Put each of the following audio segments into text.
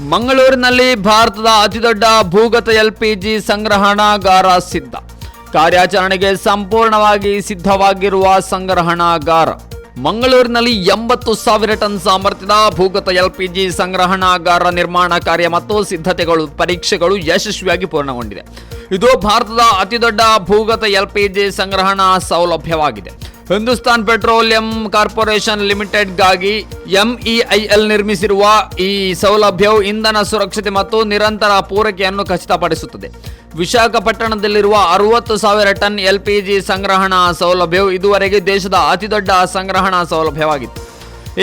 ಮಂಗಳೂರಿನಲ್ಲಿ ಭಾರತದ ಅತಿದೊಡ್ಡ ಭೂಗತ ಎಲ್ಪಿಜಿ ಸಂಗ್ರಹಣಾಗಾರ ಸಿದ್ಧ. ಕಾರ್ಯಾಚರಣೆಗೆ ಸಂಪೂರ್ಣವಾಗಿ ಸಿದ್ಧವಾಗಿರುವ ಸಂಗ್ರಹಣಾಗಾರ. ಮಂಗಳೂರಿನಲ್ಲಿ ಎಂಬತ್ತು ಸಾವಿರ ಟನ್ ಸಾಮರ್ಥ್ಯದ ಭೂಗತ ಎಲ್ಪಿಜಿ ಸಂಗ್ರಹಣಾಗಾರ ನಿರ್ಮಾಣ ಕಾರ್ಯ ಮತ್ತು ಸಿದ್ಧತೆಗಳು, ಪರೀಕ್ಷೆಗಳು ಯಶಸ್ವಿಯಾಗಿ ಪೂರ್ಣಗೊಂಡಿದೆ. ಇದು ಭಾರತದ ಅತಿದೊಡ್ಡ ಭೂಗತ ಎಲ್ಪಿಜಿ ಸಂಗ್ರಹಣಾ ಸೌಲಭ್ಯವಾಗಿದೆ. ಹಿಂದೂಸ್ತಾನ್ ಪೆಟ್ರೋಲಿಯಂ ಕಾರ್ಪೊರೇಷನ್ ಲಿಮಿಟೆಡ್ಗಾಗಿ ಎಂಇಐಎಲ್ ನಿರ್ಮಿಸಿರುವ ಈ ಸೌಲಭ್ಯವು ಇಂಧನ ಸುರಕ್ಷತೆ ಮತ್ತು ನಿರಂತರ ಪೂರೈಕೆಯನ್ನು ಖಚಿತಪಡಿಸುತ್ತದೆ. ವಿಶಾಖಪಟ್ಟಣದಲ್ಲಿರುವ ಅರವತ್ತು ಸಾವಿರ ಟನ್ ಎಲ್ಪಿಜಿ ಸಂಗ್ರಹಣಾ ಸೌಲಭ್ಯವು ಇದುವರೆಗೆ ದೇಶದ ಅತಿದೊಡ್ಡ ಸಂಗ್ರಹಣಾ ಸೌಲಭ್ಯವಾಗಿತ್ತು.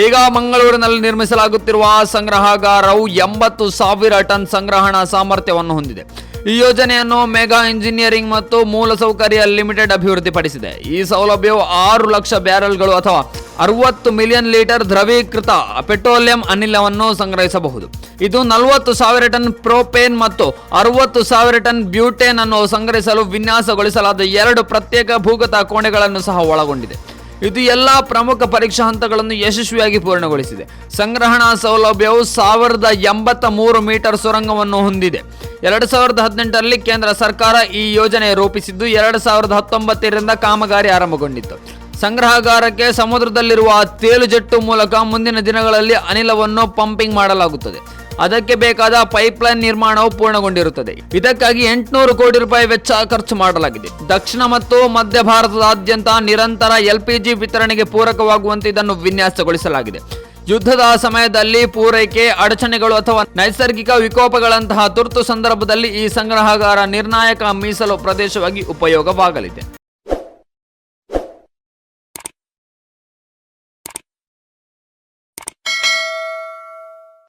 ಈಗ ಮಂಗಳೂರಿನಲ್ಲಿ ನಿರ್ಮಿಸಲಾಗುತ್ತಿರುವ ಸಂಗ್ರಹಾಗಾರವು ಎಂಬತ್ತು ಸಾವಿರ ಟನ್ ಸಂಗ್ರಹಣಾ ಸಾಮರ್ಥ್ಯವನ್ನು ಹೊಂದಿದೆ. ಈ ಯೋಜನೆಯನ್ನು ಮೆಗಾ ಇಂಜಿನಿಯರಿಂಗ್ ಮತ್ತು ಮೂಲಸೌಕರ್ಯ ಲಿಮಿಟೆಡ್ ಅಭಿವೃದ್ಧಿಪಡಿಸಿದೆ. ಈ ಸೌಲಭ್ಯವು ಆರು ಲಕ್ಷ ಬ್ಯಾರೆಲ್ಗಳು ಅಥವಾ ಅರವತ್ತು ಮಿಲಿಯನ್ ಲೀಟರ್ ದ್ರವೀಕೃತ ಪೆಟ್ರೋಲಿಯಂ ಅನಿಲವನ್ನು ಸಂಗ್ರಹಿಸಬಹುದು. ಇದು ನಲವತ್ತು ಸಾವಿರ ಟನ್ ಪ್ರೋಪೇನ್ ಮತ್ತು ಅರವತ್ತು ಸಾವಿರ ಟನ್ ಬ್ಯೂಟೇನ್ ಅನ್ನು ಸಂಗ್ರಹಿಸಲು ವಿನ್ಯಾಸಗೊಳಿಸಲಾದ ಎರಡು ಪ್ರತ್ಯೇಕ ಭೂಗತ ಕೋಣೆಗಳನ್ನು ಸಹ ಒಳಗೊಂಡಿದೆ. ಇದು ಎಲ್ಲ ಪ್ರಮುಖ ಪರೀಕ್ಷಾ ಹಂತಗಳನ್ನು ಯಶಸ್ವಿಯಾಗಿ ಪೂರ್ಣಗೊಳಿಸಿದೆ. ಸಂಗ್ರಹಣಾ ಸೌಲಭ್ಯವು ಸಾವಿರದ ಎಂಬತ್ತ ಮೂರು ಮೀಟರ್ ಸುರಂಗವನ್ನು ಹೊಂದಿದೆ. ಎರಡು ಸಾವಿರದ ಹದಿನೆಂಟರಲ್ಲಿ ಕೇಂದ್ರ ಸರ್ಕಾರ ಈ ಯೋಜನೆ ರೂಪಿಸಿದ್ದು ಎರಡು ಸಾವಿರದ ಹತ್ತೊಂಬತ್ತರಿಂದ ಕಾಮಗಾರಿ ಆರಂಭಗೊಂಡಿತ್ತು. ಸಂಗ್ರಹಾಗಾರಕ್ಕೆ ಸಮುದ್ರದಲ್ಲಿರುವ ತೇಲು ಜಟ್ಟು ಮೂಲಕ ಮುಂದಿನ ದಿನಗಳಲ್ಲಿ ಅನಿಲವನ್ನು ಪಂಪಿಂಗ್ ಮಾಡಲಾಗುತ್ತದೆ. ಅದಕ್ಕೆ ಬೇಕಾದ ಪೈಪ್ಲೈನ್ ನಿರ್ಮಾಣವು ಪೂರ್ಣಗೊಂಡಿರುತ್ತದೆ. ಇದಕ್ಕಾಗಿ ಎಂಟುನೂರು ಕೋಟಿ ರೂಪಾಯಿ ವೆಚ್ಚ ಖರ್ಚು ಮಾಡಲಾಗಿದೆ. ದಕ್ಷಿಣ ಮತ್ತು ಮಧ್ಯ ಭಾರತದಾದ್ಯಂತ ನಿರಂತರ ಎಲ್ಪಿಜಿ ವಿತರಣೆಗೆ ಪೂರಕವಾಗುವಂತೆ ಇದನ್ನು ವಿನ್ಯಾಸಗೊಳಿಸಲಾಗಿದೆ. ಯುದ್ಧದ ಸಮಯದಲ್ಲಿ ಪೂರೈಕೆ, ಅಡಚಣೆಗಳು ಅಥವಾ ನೈಸರ್ಗಿಕ ವಿಕೋಪಗಳಂತಹ ತುರ್ತು ಸಂದರ್ಭದಲ್ಲಿ ಈ ಸಂಗ್ರಹಗಾರ ನಿರ್ಣಾಯಕ ಮೀಸಲು ಪ್ರದೇಶವಾಗಿ ಉಪಯೋಗವಾಗಲಿದೆ.